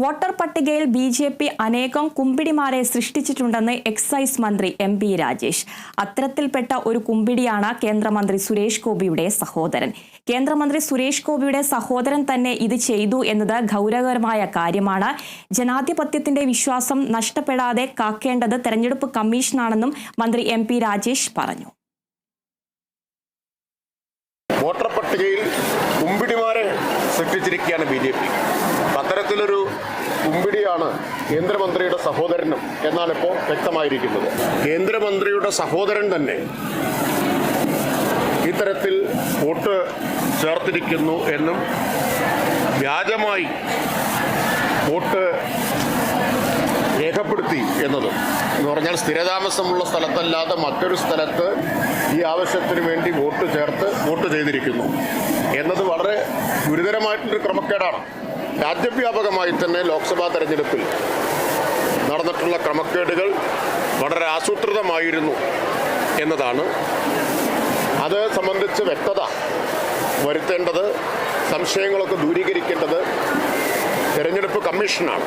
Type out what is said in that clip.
Voter പട്ടികയിൽ B J P അനേകം കുമ്പിടിമാരെ സൃഷ്ടിച്ചിട്ടുണ്ടെന്ന് എക്സൈസ് മന്ത്രി എം പി രാജേഷ്. അത്തരത്തിൽപ്പെട്ട ഒരു കുമ്പിടിയാണ് കേന്ദ്രമന്ത്രി സുരേഷ് ഗോപിയുടെ സഹോദരൻ. കേന്ദ്രമന്ത്രി സുരേഷ് ഗോപിയുടെ സഹോദരൻ തന്നെ ഇത് ചെയ്തു എന്നത് ഗൗരവകരമായ കാര്യമാണ്. ജനാധിപത്യത്തിന്റെ വിശ്വാസം നഷ്ടപ്പെടാതെ കാക്കേണ്ടത് തെരഞ്ഞെടുപ്പ് കമ്മീഷനാണെന്നും മന്ത്രി എം പി രാജേഷ് പറഞ്ഞു. വോട്ടർ പട്ടികയിൽ കുമ്പിടിമാരെ സൃഷ്ടിച്ചിരിക്കുകയാണ് ബി ജെ പി. അത്തരത്തിലൊരു കുമ്പിടിയാണ് കേന്ദ്രമന്ത്രിയുടെ സഹോദരനും എന്നാണ് ഇപ്പോൾ വ്യക്തമായിരിക്കുന്നത്. കേന്ദ്രമന്ത്രിയുടെ സഹോദരൻ തന്നെ ഇത്തരത്തിൽ വോട്ട് ചേർത്തിരിക്കുന്നു എന്നും വ്യാജമായി വോട്ട് രേഖപ്പെടുത്തി എന്നതും. എന്ന് പറഞ്ഞാൽ സ്ഥിരതാമസമുള്ള സ്ഥലത്തല്ലാതെ മറ്റൊരു സ്ഥലത്ത് ഈ ആവശ്യത്തിന് വേണ്ടി വോട്ട് ചേർത്ത് വോട്ട് ചെയ്തിരിക്കുന്നു. എന്നത് വളരെ ഗുരുതരമായിട്ടുള്ളൊരു ക്രമക്കേടാണ്. രാജ്യവ്യാപകമായി തന്നെ ലോക്സഭാ തെരഞ്ഞെടുപ്പിൽ നടന്നിട്ടുള്ള ക്രമക്കേടുകൾ വളരെ ആസൂത്രിതമായിരുന്നു എന്നതാണ്. അത് സംബന്ധിച്ച് വ്യക്തത വരുത്തേണ്ടത് സംശയങ്ങളൊക്കെ ദൂരീകരിക്കേണ്ടത് തെരഞ്ഞെടുപ്പ് കമ്മീഷനാണ്.